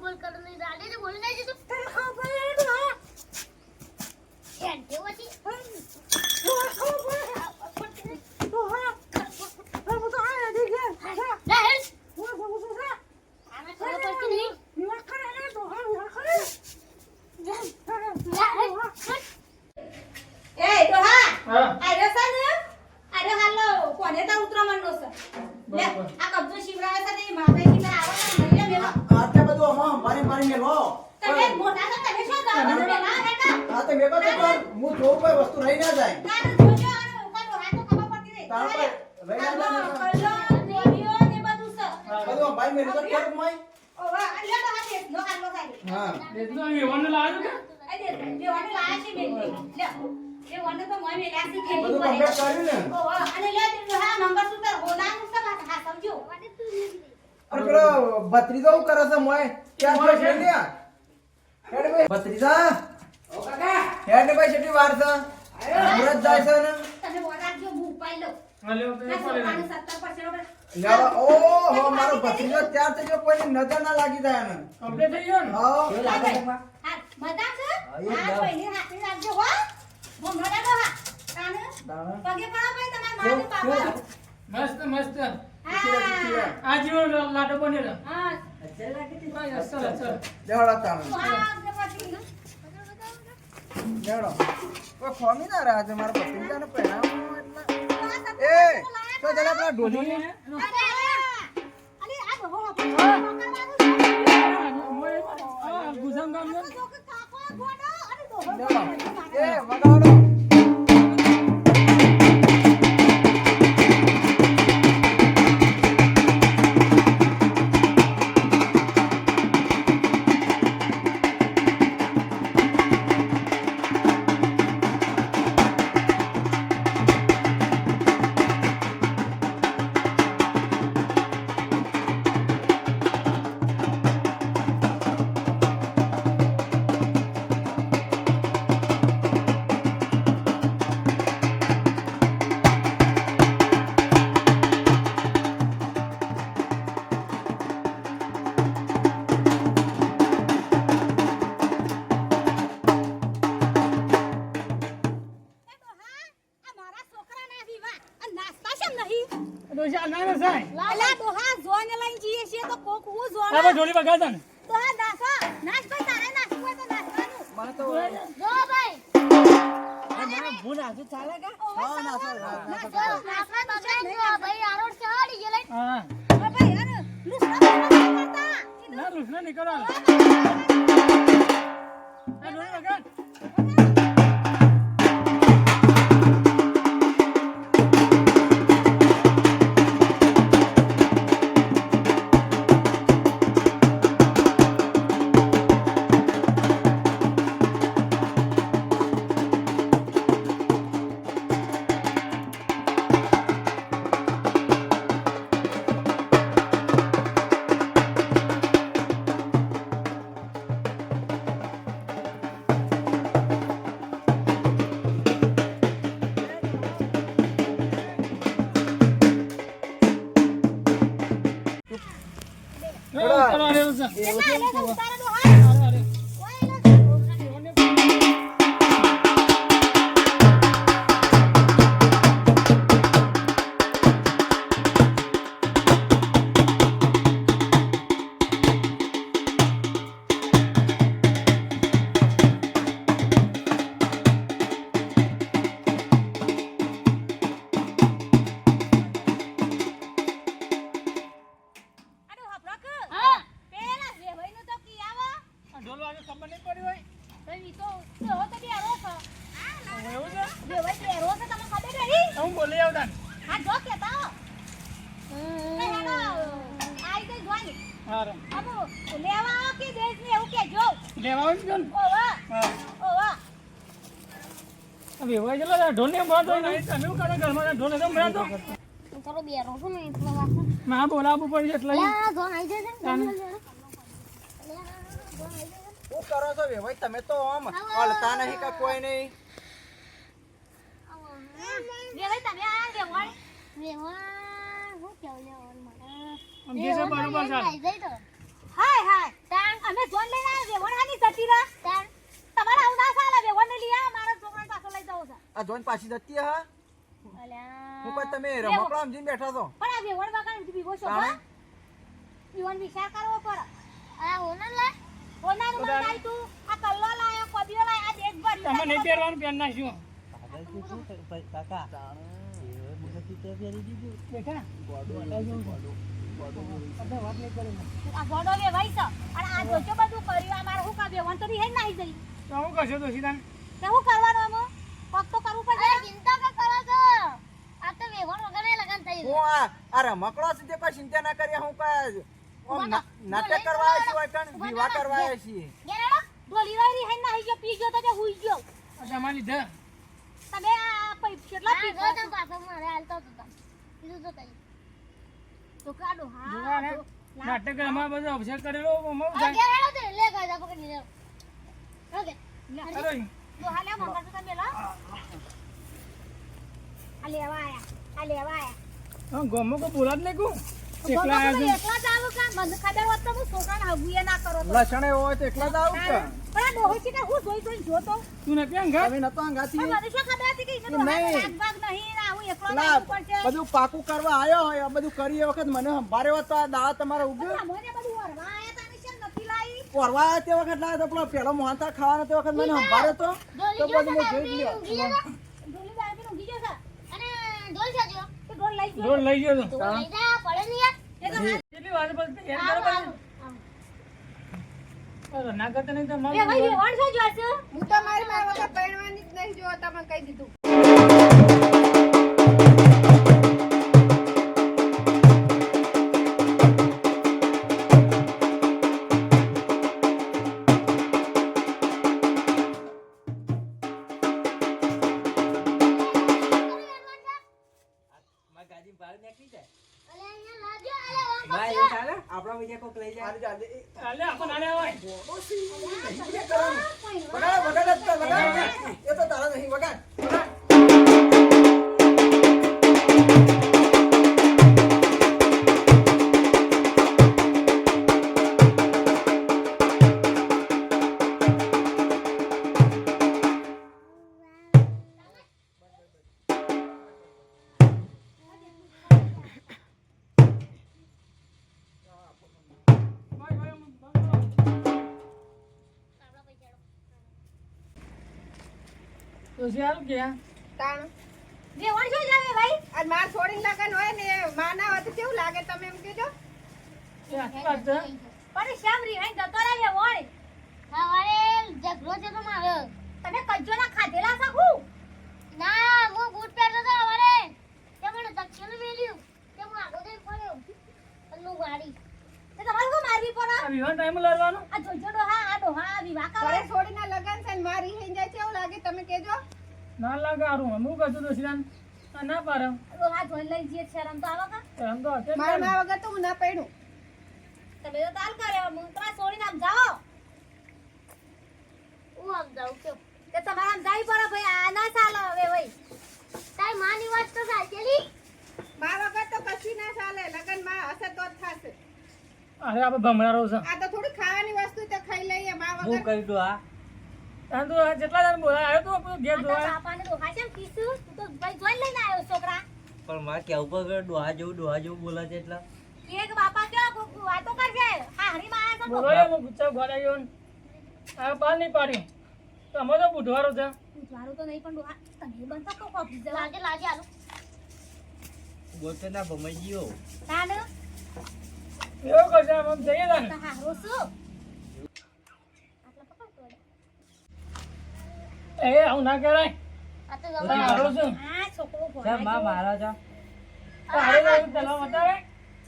બોલ કરને રાડે બોલ ના જતો તને ખબર ના યાર દેવાથી કોને તા ઉતરવાનો છે મોટા છો તમે શું કરો છો પેલા હેઠા. તો મેકો તો પણ હું જોઉં કોઈ વસ્તુ રહી ના જાય. તારું જોજો અને ઉપાડો હાથ તો ખબર પડતી નહીં. તાર રહી ના જાય કલ્લો બોલ્યો ને બધું છે બધું ભાઈ મેલો તો કેમ માય ઓવા લે તો હાથે. નો કાઢલો થાય હા. એટલું આમ વ્યવહારને લાવ્યો કે? આ દે બે વાને લાયા છે બેન લે એ વાને તો મોય મેલ્યા છે ખેલી બધું કમ્પ્લીટ કર્યું ને? ઓવા અને લે હા મંગળસૂત્ર હોનાનું છે? હા હા સમજો. અને પેલો ભત્રીજો કરે છે મોય ક્યાં છે? છે? લ્યા? હેડ ભાઈ ભત્રીજા હેડ ને ભાઈ કેટલી વાર છે? મુરત જાય છે ને? તમે બોલાજો હું ઉપાઈ લઉં. હા, લ્યો, તો એ ના પડે સોપાનું ને. 70% ઉપર લેવા ઓહો મારો ભત્રીજો ત્યાર થઈ ગયો કોઈની નજર ના લાગી જાય એને. કમ્પ્લીટ થઈ ગયો ને? હા. હા મજા છે? હા કોઈની હાથે રાખજો હો. હું મજા તો હા. કાને પગે પડો ભાઈ તમારા માને પાપા મસ્ત મસ્ત. હા. આ લાડો બનેલો. હા લેવડો કોઈ ખોમી ના છે મારા ભત્રીજાને પહેરાવવાનું એટલે એ તો જરા પેલા ઢોલી જોને બસ ને. તો આ નાસા નાસ ભાઈ તારે નાખવું હોય તો નાખવાનું. મને તો જો ભાઈ. ભૂલ આજુ ચાલે કે? હા ના સારું. ચાલે. નાસવાનું નાસવાનું છે ભાઈ આરોડ ચડી ગયેલા હા. ભાઈ અરે લુસરા ના, રૂસના નહીં આ જોડી કરવા રહ્યો છે. હારું. અબો લેવા આવો કે દેશ ને એવું કે જો લેવા આવું છું ઓવા ઓવા આ વેવાઈ ગયેલો ઢોલ ને બાંધો નહીં. તમે શું કરો ઘરમાં? ઢોલ એકદમ બાંધો. તારો બેરો છો ને એટલો માં બોલાવવું પડશે એટલે આવી શું કરો છો ભાઈ તમે તો આમ હલતા નહીં કે કોઈ નહીં? તમે આ વેવાઈ વેવા હું કેવું લેવાનું મારે આમ જે છે બરોબર છે. આવી જાય તો હાય હાય. તાણ. અમે જોન લઈને આવ્યા વેવાઈ જતી રહા. તાર તમારા આવું ના ચાલે વેવાઈ લઈ આવો મારા છોકરાને પાછો લઈ જાવ છે. આ જોઈને પાછી જતી હા? હું કોઈ તમે રમકડા સમજીને બેઠા છો. પણ આ વેવાઈ વગર બીવો છો હા? જીવન વિચાર કરવો પડે. આ હોના લા. તું આ કલ્લો લાયો કબીરો લાયો આ દેશ ભરી તમે નહીં પહેરવાનું પહેર નાખ્યું કાકા. દેખા નહીં કરી આ ગોડો વેવાઈ છે અને આ જોજો બધું કર્યું આ મારે શું કામ વેવાન તો નહીં નાહી જઈ. તો હું કરશો દોશીદાન? તે શું કરવાનું આમાં? કોક તો કરવું પડે ચિંતા કા કરો છો? આ તો વેવણ વગર લગન થઈ હું આ આ રમકડો છે તે કોઈ ચિંતા ના કરીએ હું કોઈ નાટક કરવા આવ્યા છીએ કણ વિવાહ કરવા આવ્યા છીએ ગેરાડો ડોલી વાળી હે નાહી ગયો પી ગયો તો તે હુઈ ગયો. તમારી લીધે? તમે આ પૈ કેટલા પી તમ પાછો મારે હાલતો હતો તમ કીધું તો તઈ તો કાઢો હા નાટક અમારે બધો અભિષેક કરેલો અમારું થાય લે ગયો પકડી લે. ઓકે ચાલો તો હાલે મંગળ તો તમે લો. આ લેવા આયા આ લેવા આયા. હા ગમો કો એકલા એકલા મને ખબર હોત તો હું છોકરાને હગુએ ના કરો તો. લસણ એવો હોય તો એકલા જ આવું પણ આ ડોહો કે હું જોઈ જોઈ જોતો? તું નથી અંગા તમે નતો અંગાથી મને શું ખબર હતી કે એને નહીં. ડોહાને નહીં બધું પાકું કરવા આવ્યો હોય આ બધું કરી એ વખત મને સંભાળ્યો હોત તો આ દાળ તમારે ઉગ્યો પરવા તે વખત લાવ્યો તો પેલો પેલો ખાવાનો તે વખત મને સંભાળ્યો તો. બધું જોઈ ગયો ઢોલ લઈ ગયો નહીં તો. કેટલી વાર ના કરતા નહીં હું મારી જ નહીં જો તમે કહી દીધું. અલે ઓમ આપણા બીજા કોક લઈ જાય. અલે આપણને આલે હોય વગાડ વગાડ જ તો, વગાડ એ તો તારા નહીં વગાડ. તો સારું કે તાણ. વેવાણ શું જાવે ભાઈ. આજ માર છોડીને લગન હોય ને માં ના હોય તો કેવું લાગે તમે એમ છે. પણ શ્યામ રિહાઈ જતો રહે વેવાણ સવારે ઝઘડો છે તો મારો. તમે કજ્જો ના ખાધેલા શકું ના હું બૂટ પહેરતો તો સવારે તે મને ધક્કેલું મેલ્યું. તે હું આગળ જઈને પડ્યો અને હું તે તમારે શું મારવી પડે? આ વિવાહ ટાઈમ લડવાનો? આ જોજો ડોહા આ ડોહા આ વિવાહ કરે. છોડીના લગન છે મારી થઈ જાય કેવું લાગે તમે કહેજો. ના લાગે હારું. હું કશું આ ના પાડે. ડોહા જોઈ લઈ જઈએ શરમ તો આવો કા? એમ તો હશે જ મા વગર તો હું ના પડ્યું તમે તો તાલ કરે હું તમારે છોડીને આમ જાઓ. હું આમ જાઉં છું તે તમારે આમ જાય પડે ભાઈ આ ના ચાલે હવે ભાઈ. તારી માની વાત તો સાચેલી મા વગર તો કશું ના ચાલે લગનમાં હશે તો જ થશે. અરે આપણે ભમરારો છે. આ તો થોડી ખાવાની વસ્તુ તો ખાઈ લઈએ મા હું વગર. કરી દઉં આ તો જેટલા જણ બોલાય આવ્યો તો ઘેર આ તો જોવાય બાપાને ડોહા તું તો ભાઈ જોઈ લઈને આવ્યો છોકરા. પણ મારે કેવું પકડ ડોહા જેવું ડોહા જેવું બોલે છે એટલે? એક બાપા કેવા વાતો કરશે? હા હરી માં આવ્યા બોલો એ હું ગુચ્છા ગોળા આ બાર નહીં પાડ્યું તો બુધવારો છે. મારું તો નહીં પણ ડોહા તમે બનતા તો કોફી જવા લાગે લાગે આલું બોલતો ના ભમાઈ ગયો તાને? એવું કરશે આમ જઈએ તાને તો હારો શું આટલા પકડ તો એ આવું ના કરાય. આ તો આ છે? માં મારા છો. તો એવું ચલાવ બતાવે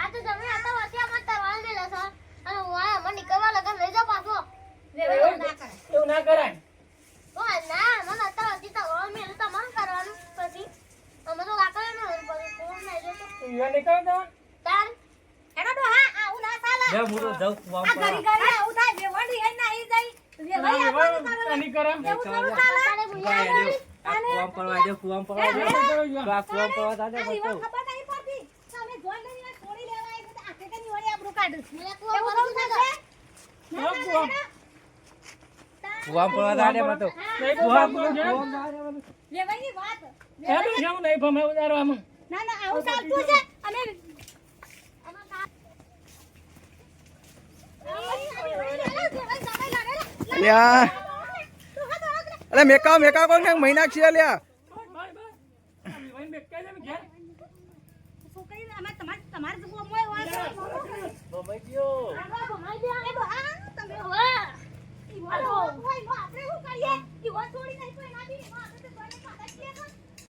આ તો તમે આતા વચ્ચે અમને તરવાલ મેલા છો. અને હું આ અમાર નીકળવા લગન લઈ જાઓ પાછો. વેવાઈ ના કરાય. એવું ના કરાય. ઓ ના મને હતા વચ્ચે તરવાલ તો તમારે કરવાનું પછી. અમે તો કાકા ને પછી ફોન લઈ જો તો વિવાહ નીકળ કરો તાર એનો ડોહા આવું ના ચાલે. જા હું તો જાઉં આ ઘરી ઘરી આવું હે કુવામ પડવા દે કુવામ પડવા દે. એવું કરો વિવાહ. તો આ કુવામ પડવા દાદે આ વિવાહ બતાવ ખબર નહીં પડતી તમે જોઈ લઈને છોડી લેવાય એટલે આખે કની વળી આપણું કાઢું મને એવું કુવા પડવા. વેવાઈની વાત. એ તો કેમ નહીં ભમે ઉતારો ના ના આવું ચાલતું છે. અમે આમાં કા- અલ્યા અરે મેકા મેકા કોણ ને મહિના છીએ હોય બા તમે હવે ઈ હોય હોય આપણે શું કરીએ ઈ હોય છોડી નહીં કોઈ ના બી